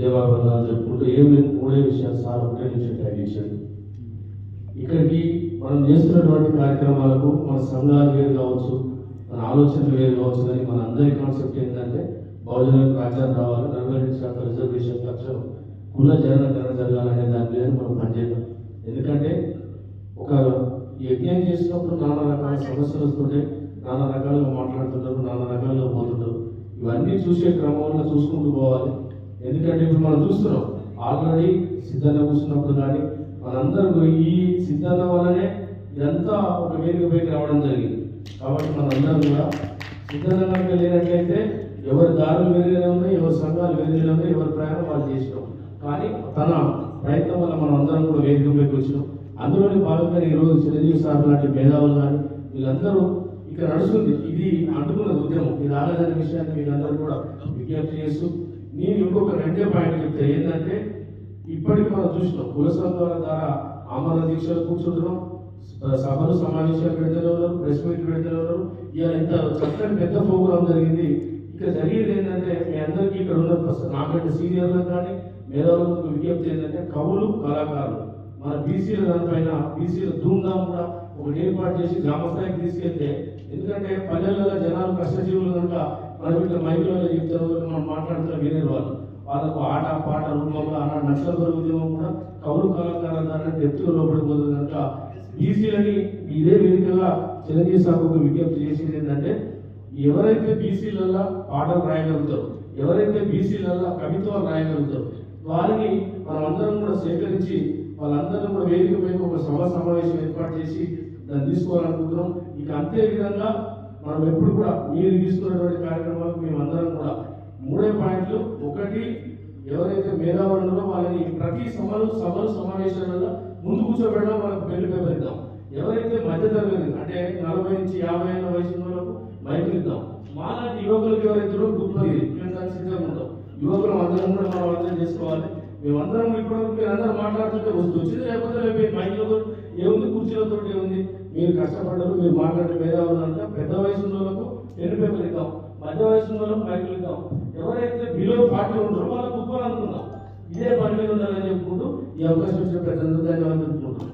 దేవాబంధాలు చెప్పుకుంటూ ఏం లేదు మూడే విషయాలు సార్ ఒకటే విషయం టైం ఇచ్చాడు. ఇక్కడికి మనం చేస్తున్నటువంటి కార్యక్రమాలకు మన సంఘాలు వేరు కావచ్చు మన ఆలోచనలు వేరు కావచ్చు కానీ మన అందరి కాన్సెప్ట్ ఏంటంటే బహుజనులకు రాజ్యాలు రావాలి నలభై రెండు శాతం రిజర్వేషన్ లక్ష్యం కుల జనగణన జరగాలనే దాని మీద మనం పనిచేద్దాం. ఎందుకంటే ఒక యజ్ఞం చేసినప్పుడు నానా రకాల సమస్యలు వస్తుంటే నానా రకాలుగా మాట్లాడుతుంటారు నానా రకాలుగా పోతుంటారు. ఇవన్నీ చూసే క్రమంలో చూసుకుంటూ పోవాలి. ఎందుకంటే ఇప్పుడు మనం చూస్తున్నాం ఆల్రెడీ సిద్ధంగా కూర్చున్నప్పుడు కానీ మనందరూ ఈ సిద్ధంగా వల్లనే ఇదంతా ఒక వేదిక పైకి రావడం జరిగింది. కాబట్టి మనందరం కూడా సిద్ధంగా కనుక లేనట్లయితే ఎవరి దారులు వేరుగానే ఉన్నాయి ఎవరి సంఘాలు వేరుగానే ఉన్నాయి ఎవరి ప్రయాణం వాళ్ళు చేసినాం కానీ తన ప్రయత్నం వల్ల మనం అందరం కూడా వేదిక పైకి వచ్చినాం. అందులోని భాగంగా ఈరోజు చిరంజీవి సార్ లాంటి మేధావులు కానీ వీళ్ళందరూ ఇక్కడ నడుస్తుంది. ఇది అంటుకున్న ఉద్యమం. ఇది ఆగదనే విషయాన్ని వీళ్ళందరూ కూడా విజ్ఞప్తి చేస్తూ నేను ఇంకొక రెండే పాయింట్ చెప్తే. ఏంటంటే ఇప్పటికి మనం చూసినాం కుల సంఘాల ద్వారా ఆమరణ దీక్షలు కూర్చుంటున్నాం సభలు సమావేశాలు పెడుతూనే ఉన్నారు ప్రెస్ మీట్ పెడుతూనే ఉన్నారు. ఇలా ఇంత చక్కని పెద్ద ప్రోగ్రాం జరిగింది. ఇక్కడ జరిగేది ఏంటంటే మీ అందరికీ ఇక్కడ ఉన్న నాకంటే సీనియర్లకు కానీ మేధావులకు విజ్ఞప్తి ఏంటంటే కవులు కళాకారులు. మన బీసీల దానిపైన బీసీల ధూమ్ధాం కూడా ఒకటి ఏర్పాటు చేసి గ్రామ స్థాయికి తీసుకెళ్తే ఎందుకంటే పల్లెల్లో జనాలు కష్టజీవులు కనుక మనం ఇట్లా మైకులలో చెప్తారు మనం మాట్లాడుతున్న వినేరు వాళ్ళు. వాళ్ళకు ఆట పాట రూపంలో అలా నక్సల్ ఉద్యమం కూడా కవులు కళాకారుల ద్వారా డెప్త్గా లోపడిపోతుంది కనుక బీసీలని ఇదే వేదికగా చిరంజీవి సాగుకు విజ్ఞప్తి చేసింది ఏంటంటే ఎవరైతే బీసీలలో పాటలు రాయగలుగుతారో ఎవరైతే బీసీలలో కవిత్వాలు రాయగలుగుతారు వారిని మనమందరం కూడా సేకరించి వాళ్ళందరం కూడా వేదిక ఒక సభ సమావేశం ఏర్పాటు చేసి దాన్ని తీసుకోవాలనుకుంటున్నాం. ఇక అంతే విధంగా మనం ఎప్పుడు కూడా మీరు తీసుకున్నటువంటి కార్యక్రమాలకు కూడా మూడే పాయింట్లు. ఒకటి ఎవరైతే మేధావులు ఉన్నారో వాళ్ళని ప్రతి సభలు సభలు సమావేశాలలో ముందు కూర్చోబెట్టడం వాళ్ళకి పెళ్ళి పేపర్ ఎవరైతే మధ్యతరగతి అంటే నలభై నుంచి యాభై ఏళ్ళ వయసు ఉన్న వాళ్ళకు మైకులు ఇద్దాం. మాలాంటి యువకులకు ఎవరైతే గ్రూప్ మేము దానికి సిద్ధంగా ఉంటాం. యువకులు అందరం కూడా మనం అర్థం చేసుకోవాలి. మేమందరం ఇప్పుడు మీరు అందరూ మాట్లాడుతుంటే వస్తూ వచ్చింది లేకపోతే రేపు మైకులతో ఏముంది? కుర్చీలతో ఏముంది మీరు కష్టపడ్డారు మీరు మాట్లాడే మేధావులు అంట పెద్ద వయసు వాళ్ళకు పెన్ పేపర్ ఇద్దాం మధ్య వయసు ఉన్న మైకులు ఇద్దాం ఎవరైతే బిలో పార్టీ ఉంటారో వాళ్ళకు అనుకుందాం. ఇదే పని మీద ఉండాలని చెప్పుకుంటూ ఈ అవకాశం ఇచ్చిన పెద్ద ధన్యవాదాలు చెప్పుకుంటున్నాం